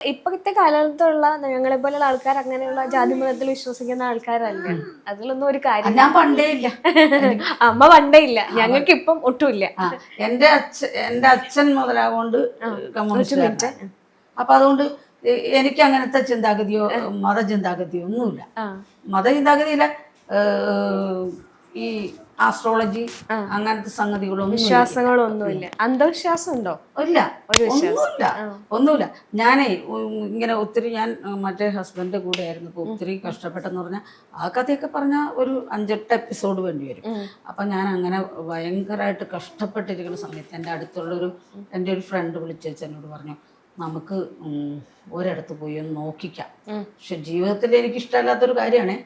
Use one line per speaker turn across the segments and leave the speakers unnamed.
ഇപ്പോഴത്തെ കാലത്തുള്ള ഞങ്ങളെ പോലെയുള്ള ആൾക്കാർ അങ്ങനെയുള്ള ജാതി മതത്തിൽ വിശ്വസിക്കുന്ന ആൾക്കാരല്ല. അതിലൊന്നും ഒരു കാര്യം
ഞാൻ പണ്ടേ ഇല്ല.
അമ്മ പണ്ടേ ഇല്ല. ഞങ്ങൾക്ക് ഇപ്പം ഒട്ടുമില്ല.
എന്റെ അച്ഛൻ എന്റെ അച്ഛൻ മുതലാകൊണ്ട് കമ്മ്യൂണിസ്റ്റ് അപ്പൊ അതുകൊണ്ട് എനിക്ക് അങ്ങനത്തെ ചിന്താഗതിയോ മതചിന്താഗതിയോ ഒന്നുമില്ല. മതചിന്താഗതിയില്ല ഈ ആസ്ട്രോളജി അങ്ങനത്തെ സംഗതികളൊന്നും
വിശ്വാസങ്ങളൊന്നുമില്ല. അന്ധവിശ്വാസം ഉണ്ടോ
ഇല്ല ഒന്നുമില്ല. ഒന്നുമില്ല. ഞാനേ ഇങ്ങനെ ഒത്തിരി ഞാൻ മറ്റേ ഹസ്ബൻഡിന്റെ കൂടെ ആയിരുന്നു അപ്പോൾ ഒത്തിരി കഷ്ടപ്പെട്ടെന്ന് പറഞ്ഞാൽ ആ കഥയൊക്കെ പറഞ്ഞ ഒരു അഞ്ചെട്ട് എപ്പിസോഡ് വേണ്ടി വരും. അപ്പം ഞാൻ അങ്ങനെ ഭയങ്കരമായിട്ട് കഷ്ടപ്പെട്ടിരിക്കുന്ന സമയത്ത് എന്റെ അടുത്തുള്ളൊരു എന്റെ ഒരു ഫ്രണ്ട് വിളിച്ചേച്ച് എന്നോട് പറഞ്ഞു നമുക്ക് ഒരിടത്ത് പോയി ഒന്ന് നോക്കിക്കാം. പക്ഷെ ജീവിതത്തിൽ എനിക്ക് ഇഷ്ടമല്ലാത്തൊരു കാര്യമാണേ.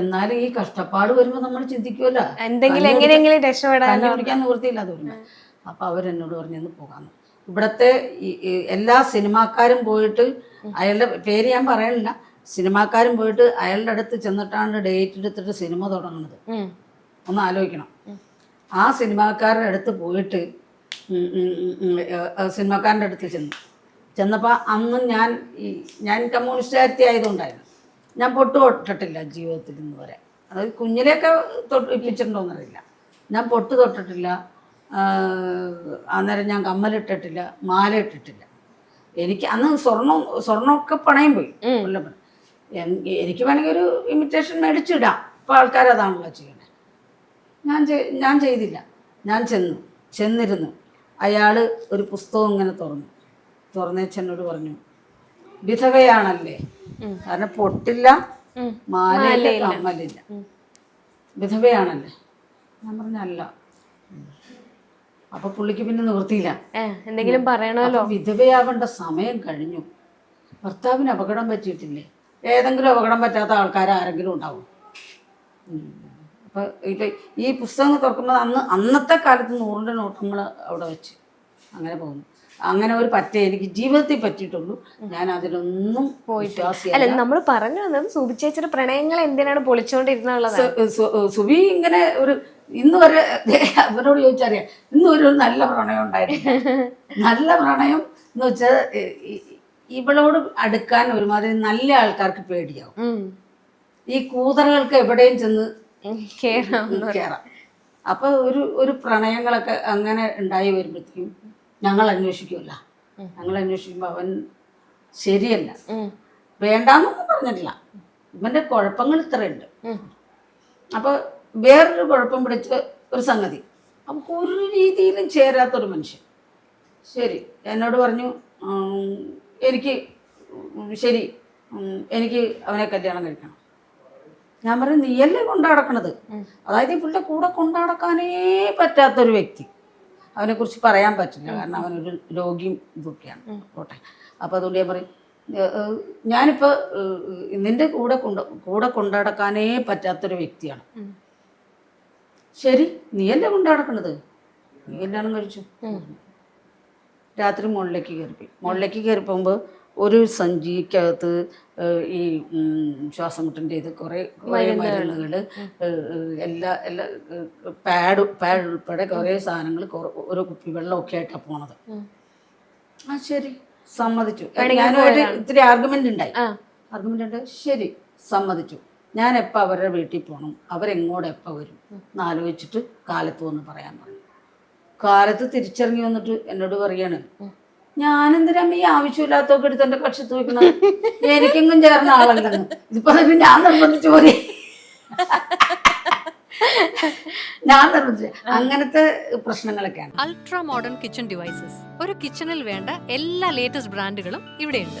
എന്നാലും ഈ കഷ്ടപ്പാട് വരുമ്പോൾ നമ്മൾ ചിന്തിക്കുമല്ലോ
എന്തെങ്കിലും എങ്ങനെയെങ്കിലും രക്ഷപ്പെടാൻ
പിടിക്കാൻ നിവൃത്തിയില്ല അതുകൊണ്ട്. വരുന്നത് അപ്പൊ അവരെന്നോട് പറഞ്ഞെന്ന് പോകാന്ന്. ഇവിടത്തെ എല്ലാ സിനിമാക്കാരും പോയിട്ട് അയാളുടെ പേര് ഞാൻ പറയണില്ല. സിനിമാക്കാരും പോയിട്ട് അയാളുടെ അടുത്ത് ചെന്നിട്ടാണ് ഡേറ്റ് എടുത്തിട്ട് സിനിമ തുടങ്ങുന്നത്. ഒന്ന് ആലോചിക്കണം. ആ സിനിമാക്കാരുടെ അടുത്ത് പോയിട്ട് സിനിമാക്കാരന്റെ അടുത്ത് ചെന്നു. ചെന്നപ്പോൾ അന്നും ഞാൻ ഈ ഞാൻ കമ്മ്യൂണിസ്റ്റുകാരത്തി ആയതുകൊണ്ടായിരുന്നു. ഞാൻ പൊട്ട് തൊട്ടിട്ടില്ല ജീവിതത്തിൽ ഇന്ന് വരെ. അതായത് കുഞ്ഞിലെയൊക്കെ തൊട്ട് ഇപ്പിച്ചിട്ടുണ്ടോയെന്നറിയില്ല ഞാൻ പൊട്ട് തൊട്ടിട്ടില്ല. അന്നേരം ഞാൻ കമ്മലിട്ടിട്ടില്ല മാല ഇട്ടിട്ടില്ല എനിക്ക് അന്ന് സ്വർണം സ്വർണമൊക്കെ പണയം പോയി. കൊല്ലപ്പണി എനിക്ക് വേണമെങ്കിൽ ഒരു ഇമിറ്റേഷൻ മേടിച്ചിടാം. ഇപ്പോൾ ആൾക്കാർ അതാണല്ലോ ചെയ്യണേ ഞാൻ ഞാൻ ചെയ്തില്ല. ഞാൻ ചെന്നു. ചെന്നിരുന്നു. അയാൾ ഒരു പുസ്തകം ഇങ്ങനെ തുറന്നു. തുറന്നേച്ചെന്നോട് പറഞ്ഞു വിധവയാണല്ലേ? കാരണം പൊട്ടില്ല മാലയില്ല കമ്മലില്ല. വിധവയാണല്ലേ? ഞാൻ പറഞ്ഞല്ല അപ്പൊ പുള്ളിക്ക് പിന്നെ നിവൃത്തിയില്ല.
എന്തെങ്കിലും പറയണമല്ലോ.
വിധവയാവേണ്ട സമയം കഴിഞ്ഞു. ഭർത്താവിന് അപകടം പറ്റിയിട്ടില്ലേ? ഏതെങ്കിലും അപകടം പറ്റാത്ത ആൾക്കാർ ആരെങ്കിലും ഉണ്ടാവും. അപ്പൊ ഇപ്പൊ ഈ പുസ്തകം തുറക്കുമ്പോൾ അന്ന് അന്നത്തെ കാലത്ത് നൂറിന്റെ നോട്ടങ്ങൾ അവിടെ വെച്ച് അങ്ങനെ പോകുന്നു. അങ്ങനെ ഒരു പറ്റേ എനിക്ക് ജീവിതത്തിൽ പറ്റിയിട്ടുള്ളൂ. ഞാൻ അതിലൊന്നും വിശ്വാസിയല്ല.
അല്ല നമ്മൾ പറഞ്ഞു വന്നത് സുബിച്ചേച്ചിയുടെ പ്രണയങ്ങൾ എന്തിനാണ്
പൊളിച്ചുകൊണ്ടിരുന്നുള്ളത് സുബി ഇങ്ങനെ ഒരു ഇന്ന് വരെ അവരോട് ചോദിച്ചറിയാം. ഇന്ന് ഒരു നല്ല പ്രണയം ഉണ്ടായിരുന്നു നല്ല പ്രണയം എന്ന് വെച്ചാൽ ഇവളോട് അടുക്കാൻ ഒരുമാതിരി നല്ല ആൾക്കാർക്ക് പേടിയാവും. ഈ കൂതറകൾക്ക് എവിടെയും ചെന്ന് കയറാം അപ്പൊ ഒരു ഒരു പ്രണയങ്ങളൊക്കെ അങ്ങനെ ഉണ്ടായി വരുമ്പോഴത്തേക്കും ഞങ്ങൾ അന്വേഷിക്കൂല ഞങ്ങൾ അന്വേഷിക്കുമ്പോൾ അവൻ ശരിയല്ല. വേണ്ടാന്നൊന്നും പറഞ്ഞിട്ടില്ല. ഇവന്റെ കുഴപ്പങ്ങൾ ഇത്രയുണ്ട്. അപ്പൊ വേറൊരു കുഴപ്പം പിടിച്ച ഒരു സംഗതി. നമുക്ക് ഒരു രീതിയിലും ചേരാത്തൊരു മനുഷ്യൻ. ശരി എന്നോട് പറഞ്ഞു എനിക്ക് ശരി എനിക്ക് അവനെ കല്യാണം കഴിക്കണം. ഞാൻ പറഞ്ഞു നീയല്ലേ കൊണ്ടാടക്കണത്? അതായത് ഈ പുള്ളിയുടെ കൂടെ കൊണ്ടാടക്കാനേ പറ്റാത്തൊരു വ്യക്തി. അവനെക്കുറിച്ച് പറയാൻ പറ്റില്ല. കാരണം അവനൊരു രോഗിയും ഇതൊക്കെയാണ്. ഓട്ടെ അപ്പോൾ അതുകൊണ്ട് ഞാൻ പറയും ഞാനിപ്പോൾ നിന്റെ കൂടെ കൊണ്ട കൂടെ കൊണ്ടടക്കാനേ പറ്റാത്തൊരു വ്യക്തിയാണ്. ശരി നീയല്ലേ കൊണ്ടടക്കണത് നീ കല്യാണം കഴിച്ചു. രാത്രി മുകളിലേക്ക് കയറിപ്പോയി. മുകളിലേക്ക് കയറി പോകുമ്പോൾ ഒരു സഞ്ചിക്കകത്ത് ഈ ശ്വാസം മുട്ടിന്റെ ഇത് കുറേ കുറേ മരുന്നുകൾ. എല്ലാ എല്ലാ പാഡ് പാഡ് ഉൾപ്പെടെ കുറേ സാധനങ്ങൾ ഒരു കുപ്പി വെള്ളമൊക്കെ ആയിട്ടാണ് പോണത് ആ ശരി. സമ്മതിച്ചു. ഞാനൊരു ഇത്തിരി ആർഗ്യുമെന്റ് ഉണ്ടായി. ആർഗ്യുമെന്റ് ഉണ്ട്. ശരി. സമ്മതിച്ചു. ഞാൻ എപ്പോൾ അവരുടെ വീട്ടിൽ പോകണം അവരെങ്ങോട്ട് എപ്പോൾ വരും? എന്ന് ആലോചിച്ചിട്ട് കാലത്ത് വന്ന് പറയാൻ പറഞ്ഞു. കാലത്ത് തിരിച്ചറിഞ്ഞു വന്നിട്ട് എന്നോട് പറയാണ് ഞാനെന്തിനാ ഈ ആവശ്യമില്ലാത്തൊക്കെ എടുത്ത് എന്റെ കക്ഷത്ത് വെക്കണം എനിക്കെങ്കിലും ചേർന്ന ആളുണ്ടെന്ന് ഇതിപ്പോ ഞാൻ നിർബന്ധിച്ചു പോലെ ഞാൻ അങ്ങനത്തെ പ്രശ്നങ്ങളൊക്കെയാണ്.
അൾട്രാ മോഡേൺ കിച്ചൺ ഡിവൈസസ് ഒരു കിച്ചണിൽ വേണ്ട എല്ലാ ലേറ്റസ്റ്റ് ബ്രാൻഡുകളും ഇവിടെയുണ്ട്.